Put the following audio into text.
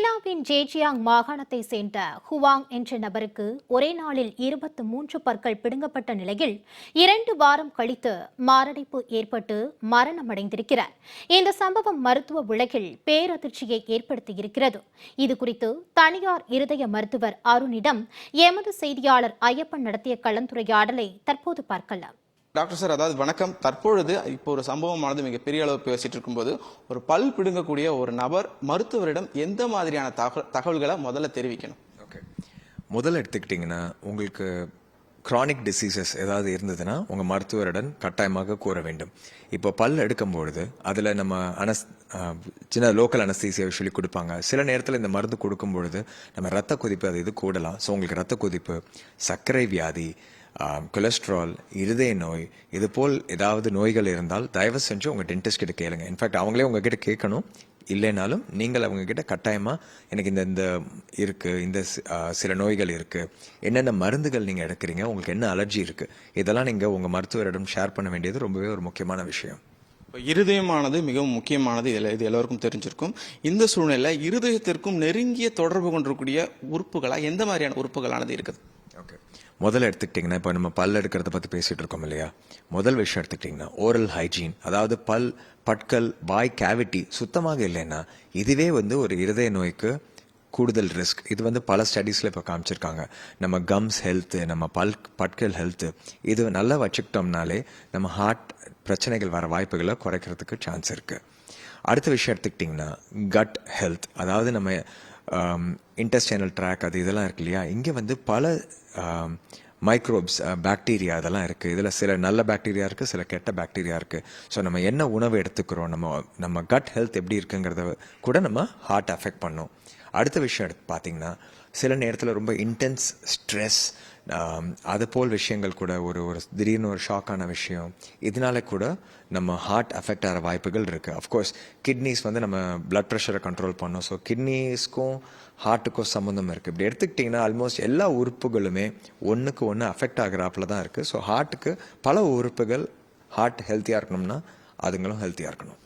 சீனாவின் ஜேஜியாங் மாகாணத்தை சேர்ந்த ஹுவாங் என்ற நபருக்கு ஒரே நாளில் இருபத்து மூன்று பற்கள் பிடுங்கப்பட்ட நிலையில் இரண்டு வாரம் கழித்து மாரடைப்பு ஏற்பட்டு மரணமடைந்திருக்கிறார். இந்த சம்பவம் மருத்துவ உலகில் பேரதிர்ச்சியை ஏற்படுத்தியிருக்கிறது. இதுகுறித்து தனியார் இருதய மருத்துவர் அருணிடம் எமது செய்தியாளர் ஐயப்பன் நடத்திய கலந்துரையாடலை தற்போது பார்க்கலாம். டாக்டர் சார் அதாவது வணக்கம். தற்பொழுது இப்போ ஒரு சம்பவமானது மிக பெரிய அளவு பேசிட்டு இருக்கும்போது ஒரு பல் பிடுங்கக்கூடிய ஒரு நபர் மருத்துவரிடம் எந்த மாதிரியான தகவல் தகவல்களை முதல்ல தெரிவிக்கணும்? ஓகே. முதல்ல எடுத்துக்கிட்டிங்கன்னா உங்களுக்கு க்ரானிக் டிசீசஸ் ஏதாவது இருந்ததுன்னா உங்கள் மருத்துவரிடம் கட்டாயமாக கூற வேண்டும். இப்போ பல் எடுக்கும் பொழுது அதில் நம்ம அனஸ் சின்ன லோக்கல் அனஸ்தீசியா சொல்லி கொடுப்பாங்க. சில நேரத்தில் இந்த மருந்து கொடுக்கும் பொழுது நம்ம ரத்த கொதிப்பு அது இது கூடலாம். ஸோ உங்களுக்கு ரத்த கொதிப்பு சர்க்கரை வியாதி கொலஸ்ட்ரால் இருதய நோய் இது போல் ஏதாவது நோய்கள் இருந்தால் தயவு செஞ்சு உங்கள் டென்டிஸ்ட் கிட்ட கேளுங்க. இன்ஃபேக்ட் அவங்களே உங்ககிட்ட கேட்கணும். இல்லைனாலும் நீங்கள் அவங்கக்கிட்ட கட்டாயமாக எனக்கு இந்த இந்த இருக்குது இந்த சில நோய்கள் இருக்குது என்னென்ன மருந்துகள் நீங்கள் எடுக்கிறீங்க உங்களுக்கு என்ன அலர்ஜி இருக்குது இதெல்லாம் நீங்கள் உங்கள் மருத்துவரிடம் ஷேர் பண்ண வேண்டியது ரொம்பவே ஒரு முக்கியமான விஷயம். இப்போ இருதயமானது மிகவும் முக்கியமானது இதில் இது எல்லோருக்கும் தெரிஞ்சிருக்கும். இந்த சூழ்நிலை இருதயத்திற்கும் நெருங்கிய தொடர்பு கொண்டிருக்கக்கூடிய உறுப்புகளாக எந்த மாதிரியான உறுப்புகளானது இருக்குது? ஓகே முதல்ல எடுத்துக்கிட்டிங்கன்னா இப்போ நம்ம பல் எடுக்கிறத பற்றி பேசிகிட்டு இருக்கோம் இல்லையா? முதல் விஷயம் எடுத்துக்கிட்டிங்கன்னா ஓரல் ஹைஜீன் அதாவது பல் பற்கள் வாய் கேவிட்டி சுத்தமாக இல்லைன்னா இதுவே வந்து ஒரு இருதய நோய்க்கு கூடுதல் ரிஸ்க் இது வந்து பல ஸ்டடீஸில் இப்போ காமிச்சிருக்காங்க. நம்ம கம்ஸ் ஹெல்த்து நம்ம பல் பட்கள் ஹெல்த்து இது நல்லா வச்சுக்கிட்டோம்னாலே நம்ம ஹார்ட் பிரச்சனைகள் வர வாய்ப்புகளை குறைக்கிறதுக்கு சான்ஸ் இருக்குது அடுத்த விஷயம் எடுத்துக்கிட்டிங்கன்னா கட் ஹெல்த் அதாவது நம்ம இன்டெஸ்டைனல் ட்ராக் அது இதெல்லாம் இருக்கு இல்லையா? இங்கே வந்து பல மைக்ரோப்ஸ் பாக்டீரியா அதெல்லாம் இருக்குது இதில் சில நல்ல பாக்டீரியா இருக்குது சில கெட்ட பாக்டீரியா இருக்குது ஸோ நம்ம என்ன உணவு எடுத்துக்கிறோம் நம்ம நம்ம கட் ஹெல்த் எப்படி இருக்குங்கிறத கூட நம்ம ஹார்ட் அஃபெக்ட் பண்ணும். அடுத்த விஷயம் எடுத்து பார்த்தீங்கன்னா சில நேரத்தில் ரொம்ப இன்டென்ஸ் ஸ்ட்ரெஸ் அது போல் விஷயங்கள் கூட ஒரு ஒரு திடீர்னு ஒரு ஷாக்கான விஷயம். இதனால கூட நம்ம ஹார்ட் அஃபெக்ட் ஆகிற வாய்ப்புகள் இருக்குது அஃப்கோர்ஸ் கிட்னிஸ் வந்து நம்ம பிளட் ப்ரெஷரை கண்ட்ரோல் பண்ணோம். ஸோ கிட்னிஸ்க்கும் ஹார்ட்டுக்கும் சம்மந்தம் இருக்குது இப்படி எடுத்துக்கிட்டிங்கன்னா ஆல்மோஸ்ட் எல்லா உறுப்புகளுமே ஒன்றுக்கு ஒன்று அஃபெக்ட் ஆகிறாப்பில் தான் இருக்குது ஸோ ஹார்ட்டுக்கு பல உறுப்புகள் ஹார்ட் ஹெல்த்தியாக இருக்கணும்னா அதுங்களும் ஹெல்த்தியாக இருக்கணும்.